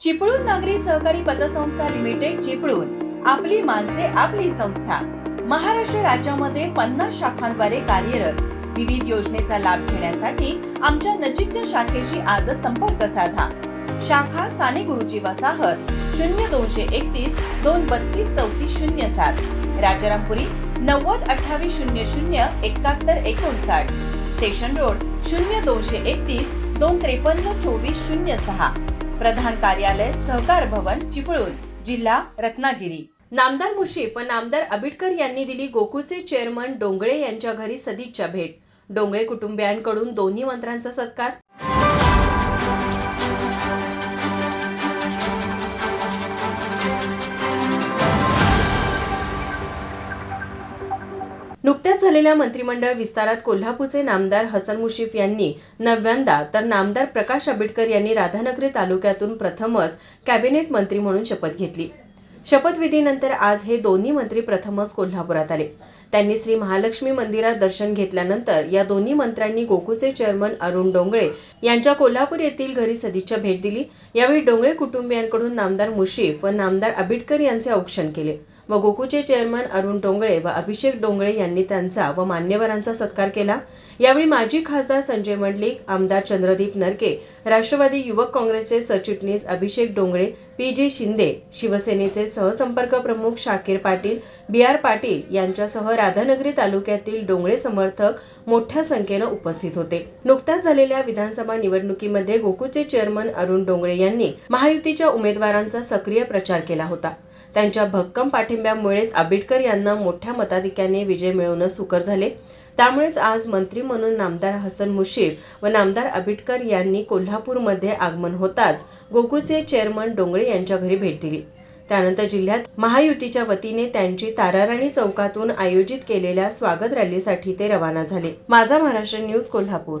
चिपळूण नागरी सहकारी पतसंस्था लिमिटेड चिपळूण. आपली माणसे आपली संस्था. महाराष्ट्र राज्यामध्ये पन्नास शाखांद्वारे कार्यरत. विविध योजनेचा लाभ घेण्यासाठी आमच्या नजीकच्या शाखेशी आज संपर्क साधा. शाखा साने गुरुजी वसाहत शून्य दोनशे एकतीस दोन बत्तीस चौतीस शून्य सात. राजारामपुरी नव्वद अठ्ठावीस शून्य शून्य एकाहत्तर एकोणसाठ. स्टेशन रोड शून्य दोनशे एकतीस दोन त्रेपन्न चोवीस शून्य सहा. प्रधान कार्यालय सहकार भवन चिपळूण जिल्हा रत्नागिरी. नामदार मुशीफ व नामदार आबिटकर यांनी दिली गोकुळचे चेअरमन डोंगळे यांच्या घरी सदिच्छा भेट. डोंगळे कुटुंबियांकडून दोन्ही मंत्र्यांचा सत्कार नुकत्याच झालेल्या मंत्रिमंडळ विस्तारात कोल्हापूरचे नामदार हसन मुशीफ यांनी नव्यांदा तर नामदार प्रकाश आंबेडकर यांनी राधानगरी तालुक्यातून प्रथमच कॅबिनेट मंत्री म्हणून शपथ घेतली. शपथविधीनंतर आज हे दोन्ही मंत्री प्रथमच कोल्हापुरात आले. त्यांनी श्री महालक्ष्मी मंदिरात दर्शन घेतल्यानंतर या दोन्ही मंत्र्यांनी गोकुचे चेअरमन अरुण डोंगळे यांच्या कोल्हापूर येथील घरी सदिच्छा भेट दिली. यावेळी डोंगळे कुटुंबियांकडून नामदार मुशीफ व नामदार आबिटकर यांचे औक्षण केले. व गोकूचे चेअरमन अरुण डोंगळे व अभिषेक डोंगळे यांनी त्यांचा व मान्यवरांचा सत्कार केला. यावेळी माजी खासदार संजय मंडलिक आमदार चंद्रदीप नरके राष्ट्रवादी युवक काँग्रेसचे सरचिटणीस अभिषेक डोंगळे पी जी शिंदे शिवसेनेचे सहसंपर्क प्रमुख शाकीर पाटील बी आर पाटील यांच्यासह राधानगरी तालुक्यातील डोंगळे समर्थक मोठ्या संख्येनं उपस्थित होते. नुकत्याच झालेल्या विधानसभा निवडणुकीमध्ये गोकूचे चेअरमन अरुण डोंगळे यांनी महायुतीच्या उमेदवारांचा सक्रिय प्रचार केला होता. त्यांच्या भक्कम पाठिंब्यामुळेच आंबेडकर यांना मोठ्या मताधिक्याने विजय मिळवणं सुकर झाले. त्यामुळेच आज मंत्री म्हणून नामदार हसन मुशीफ व नामदार आंबेडकर यांनी कोल्हापूरमध्ये आगमन होताच गोकुळचे चेअरमन डोंगळे यांच्या घरी भेट दिली. त्यानंतर जिल्ह्यात महायुतीच्या वतीने त्यांची ताराराणी चौकातून आयोजित केलेल्या स्वागत रॅलीसाठी ते रवाना झाले. माझा महाराष्ट्र न्यूज कोल्हापूर.